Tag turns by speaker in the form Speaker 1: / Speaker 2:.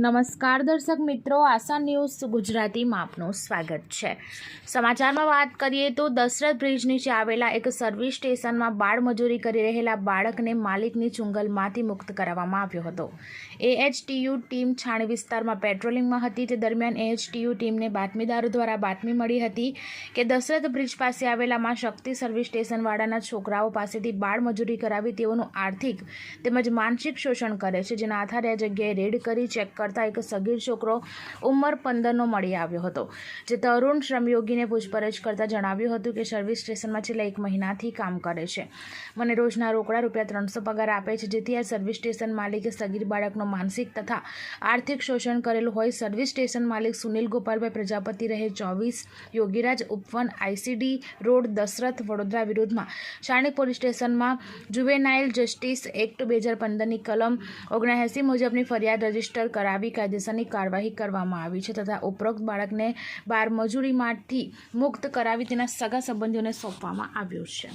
Speaker 1: નમસ્કાર દર્શક મિત્રો, આશા ન્યૂઝ ગુજરાતીમાં આપનું સ્વાગત છે. સમાચારમાં વાત કરીએ તો દશરથ બ્રિજ નીચે આવેલા એક સર્વિસ સ્ટેશનમાં બાળમજૂરી કરી રહેલા બાળકને માલિકની ચુંગલમાંથી મુક્ત કરાવવામાં આવ્યો હતો. એએચટીયુ ટીમ છાણી વિસ્તારમાં પેટ્રોલિંગમાં હતી. તે દરમિયાન એએચટીયુ ટીમને બાતમીદારો દ્વારા બાતમી મળી હતી કે દશરથ બ્રિજ પાસે આવેલા માં શક્તિ સર્વિસ સ્ટેશનવાળાના છોકરાઓ પાસેથી બાળમજૂરી કરાવી તેઓનું આર્થિક તેમજ માનસિક શોષણ કરે છે. જેના આધારે આ જગ્યાએ રેડ કરી ચેક કરતા એક સગીર છોકરો ઉંમર પંદરનો મળી આવ્યો હતો. જે તરુણ શ્રમયોગીને પૂછપરછ કરતા જણાવ્યું હતું કે સર્વિસ સ્ટેશનમાં છેલ્લા એક મહિનાથી કામ કરે છે. મને રોજના રોકડા રૂપિયા ત્રણસો પગાર આપે છે, જેથી આ સર્વિસ સ્ટેશન માલિકે સગીર બાળકનો માનસિક તથા આર્થિક શોષણ કરેલું હોય. સર્વિસ સ્ટેશન માલિક સુનિલ ગોપાલભાઈ પ્રજાપતિ રહે ચોવીસ, યોગીરાજ ઉપવન, આઈસીડી રોડ, દશરથ વડોદરા વિરુદ્ધમાં. શાણી પોલીસ સ્ટેશનમાં જુવેનાઇલ જસ્ટિસ એક્ટ બે હજાર પંદરની કલમ ઓગણએંસી મુજબની ફરિયાદ રજિસ્ટર કરાવી કાયદેસરની કાર્યવાહી કરવામાં આવી છે તથા ઉપરોક્ત બાળકને બાર મજૂરીમાંથી મુક્ત કરાવી તેના સગા સંબંધીઓને સોંપવામાં આવ્યું છે.